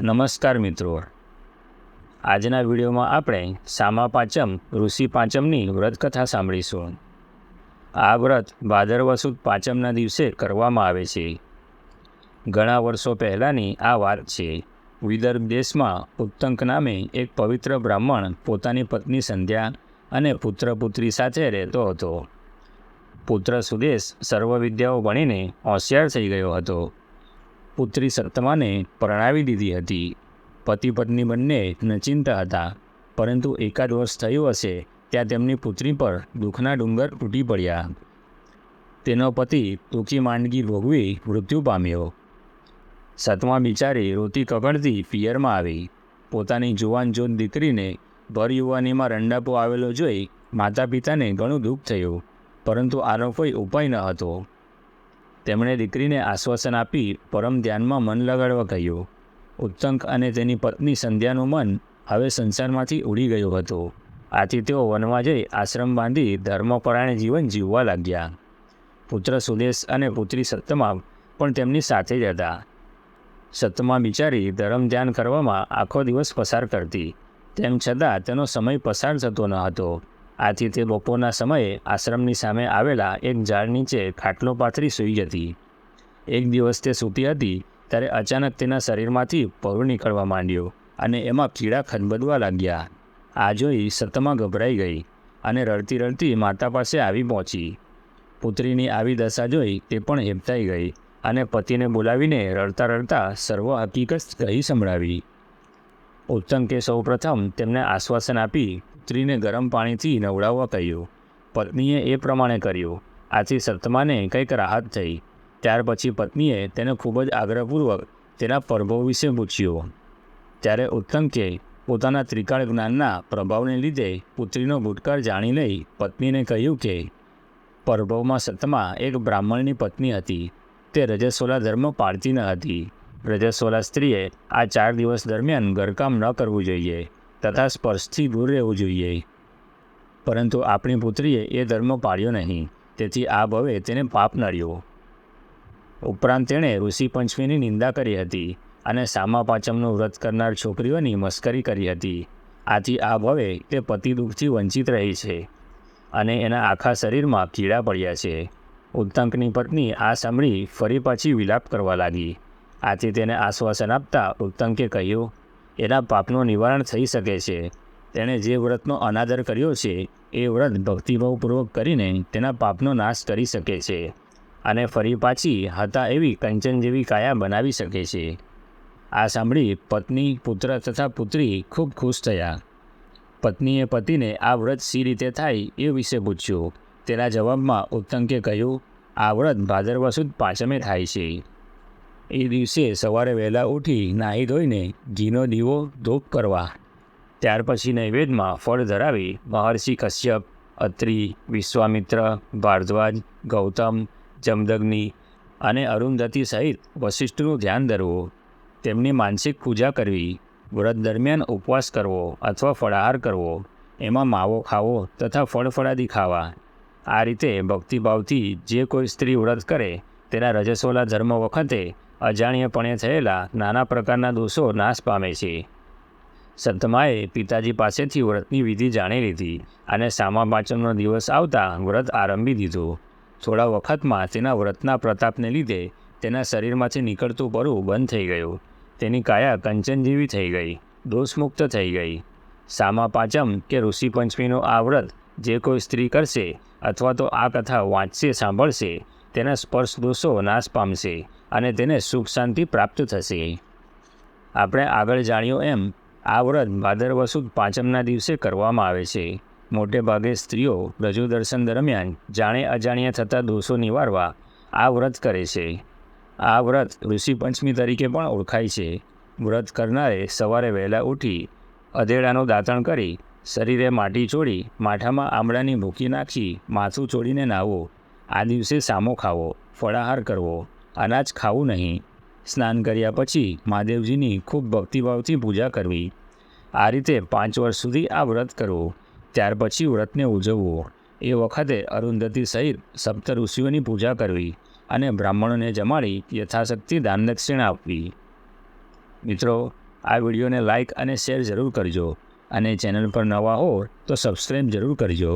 નમસ્કાર મિત્રો. આજના વિડીયોમાં આપણે સામા પાંચમ, ઋષિ પાંચમની વ્રતકથા સાંભળીશું. આ વ્રત ભાદરવ પાંચમના દિવસે કરવામાં આવે છે. ઘણા વર્ષો પહેલાંની આ વાત છે. વિદર્ભ દેશમાં ઉત્તંક નામે એક પવિત્ર બ્રાહ્મણ પોતાની પત્ની સંધ્યા અને પુત્ર પુત્રી સાથે રહેતો હતો. પુત્ર સુદેશ સર્વ વિદ્યાઓ ભણીને હોશિયાર થઈ ગયો હતો. પુત્રી સત્તમાને પરણાવી દીધી હતી. પતિ પત્ની બંને નચિંતા હતા, પરંતુ એકાદ વર્ષ થયું હશે ત્યાં તેમની પુત્રી પર દુઃખના ડુંગર તૂટી પડ્યા. તેનો પતિ ટૂંકી માંદગી ભોગવી મૃત્યુ પામ્યો. સત્મા બિચારી રોતી કકડતી પિયરમાં આવી. પોતાની જુવાન જોન દીકરીને ભર યુવાનીમાં રંડાપો આવેલો જોઈ માતા પિતાને ઘણું દુઃખ થયું, પરંતુ આનો કોઈ ઉપાય ન હતો. તેમણે દીકરીને આશ્વાસન આપી પરમ ધ્યાનમાં મન લગાડવા કહ્યું. ઉત્તંક અને તેની પત્ની સંધ્યાનું મન હવે સંસારમાંથી ઉડી ગયું હતું. આથી તેઓ વનમાં જઈ આશ્રમ બાંધી ધર્મપરાયણ જીવન જીવવા લાગ્યા. પુત્ર સુદેશ અને પુત્રી સત્તમા પણ તેમની સાથે જ હતા. સત્તમા બિચારી ધર્મ ધ્યાન કરવામાં આખો દિવસ પસાર કરતી. તેમ છતાં તેનો સમય પસાર થતો ન હતો. આથી તે બપોરના સમયે આશ્રમની સામે આવેલા એક ઝાડ નીચે ખાટલો પાથરી સૂઈ જતી. એક દિવસ તે સૂતી હતી, ત્યારે અચાનક તેના શરીરમાંથી પરું નીકળવા માંડ્યો અને એમાં કીડા ખનબદવા લાગ્યા. આ જોઈ સતમાં ગભરાઈ ગઈ અને રડતી રડતી માતા પાસે આવી પહોંચી. પુત્રીની આવી દશા જોઈ તે પણ હેપતાઈ ગઈ અને પતિને બોલાવીને રડતા રડતા સર્વ હકીકત કહી સંભળાવી. ઉત્તંકે સૌપ્રથમ તેમને આશ્વાસન આપી પુત્રીને ગરમ પાણીથી નવડાવવા કહ્યું. પત્નીએ એ પ્રમાણે કર્યું. આથી સત્માને કંઈક રાહત થઈ. ત્યાર પછી પત્નીએ તેને ખૂબ જ આગ્રહપૂર્વક તેના પરભવ વિશે પૂછ્યું. ત્યારે ઉત્તંકે પોતાના ત્રિકાળ જ્ઞાનના પ્રભાવને લીધે પુત્રીનો ભૂતકાળ જાણી લઈ પત્નીને કહ્યું કે, પરભવમાં સતમા એક બ્રાહ્મણની પત્ની હતી. તે રજસ્વલા ધર્મ પાળતી ન હતી. રજસ્વલા સ્ત્રીએ આ ચાર દિવસ દરમિયાન ઘરકામ ન કરવું જોઈએ. તથા સ્પર્શથી દૂર રહેવું જોઈએ. પરંતુ આપણી પુત્રીએ એ ધર્મ પાળ્યો નહીં, તેથી આ ભવે તેને પાપ નડ્યો ઉપરાંત તેણે ઋષિ પંચમીની નિંદા કરી હતી અને સામા પાંચમનું વ્રત કરનાર છોકરીઓની મસ્કરી કરી હતી. આથી આ ભવે તે પતિ દુઃખથી વંચિત રહી છે અને એના આખા શરીરમાં કીડા પડ્યા છે. ઉત્તંકની પત્ની આ સાંભળી ફરી પાછી વિલાપ કરવા લાગી. આથી તેને આશ્વાસન આપતા ઉત્તંકે કહ્યું એના પાપનું નિવારણ થઈ શકે છે. તેણે જે વ્રતનો અનાદર કર્યો છે, એ વ્રત ભક્તિભાવપૂર્વક કરીને તેના પાપનો નાશ કરી શકે છે અને ફરી પાછી હતા એવી કંચન જેવી કાયા બનાવી શકે છે. આ સાંભળી પત્ની, પુત્ર તથા પુત્રી ખૂબ ખુશ થયા. પત્નીએ પતિને આ વ્રત સી રીતે થાય એ વિશે પૂછ્યું. તેના જવાબમાં ઉત્તંકે કહ્યું, આ વ્રત ભાદરવા સુદ પાંચમે થાય છે. એ દિવસે સવારે વહેલા ઉઠી નાહી ધોઈને ઘીનો દીવો ધૂપ કરવા. ત્યાર પછી નૈવેદ્યમાં ફળ ધરાવી મહર્ષિ કશ્યપ, અત્રિ, વિશ્વામિત્ર, ભારદ્વાજ, ગૌતમ, જમદગ્નિ અને અરુંધતી સહિત વશિષ્ઠનું ધ્યાન ધરવું. તેમની માનસિક પૂજા કરવી, વ્રત દરમિયાન ઉપવાસ કરવો અથવા ફળાહાર કરવો, એમાં માવો ખાવો તથા ફળફળાદી ખાવા. આ રીતે ભક્તિભાવથી જે કોઈ સ્ત્રી વ્રત કરે તેના રજસ્વલા ધર્મ વખતે અજાણ્યપણે થયેલા નાના પ્રકારના દોષો નાશ પામે છે. સંતમાએ પિતાજી પાસેથી વ્રતની વિધિ જાણી લીધી અને સામા પાંચમનો દિવસ આવતા વ્રત આરંભી દીધું. થોડા વખતમાં તેના વ્રતના પ્રતાપને લીધે તેના શરીરમાંથી નીકળતું પરવું બંધ થઈ ગયું. તેની કાયા કંચનજીવી થઈ ગઈ, દોષમુક્ત થઈ ગઈ. સામા પાંચમ કે ઋષિ પંચમીનો આ વ્રત જે કોઈ સ્ત્રી કરશે અથવા તો આ કથા વાંચશે, સાંભળશે, તેના સ્પર્શ દોષો નાશ પામશે. અને તેને સુખ શાંતિ પ્રાપ્ત થશે. આપણે આગળ જાણ્યું એમ, આ વ્રત ભાદરવ સુદ પાંચમના દિવસે કરવામાં આવે છે. મોટે ભાગે સ્ત્રીઓ રજુ દર્શન દરમિયાન જાણે અજાણ્યા થતા દોષો નિવારવા આ વ્રત કરે છે. આ વ્રત ઋષિ પંચમી તરીકે પણ ઓળખાય છે. વ્રત કરનારે સવારે વહેલા ઉઠી અધેડાનું દાંતણ કરી શરીરે માટી છોડી માથામાં આમળાની ભૂકી નાખી, માથું છોડીને નાહવો. આ દિવસે સામો ખાવો, ફળાહાર કરવો. અનાજ ખાવું નહીં. સ્નાન કર્યા પછી મહાદેવજીની ખૂબ ભક્તિભાવથી પૂજા કરવી. આ રીતે પાંચ વર્ષ સુધી આ વ્રત કરવું. ત્યાર પછી વ્રતને ઉજવવું. એ વખતે અરુંધતી સહિત સપ્ત ઋષિઓની પૂજા કરવી અને બ્રાહ્મણોને જમાડી યથાશક્તિ દાન દક્ષિણા આપવી. મિત્રો, આ વિડીયોને લાઇક અને શેર જરૂર કરજો અને ચેનલ પર નવા હો તો સબસ્ક્રાઈબ જરૂર કરજો.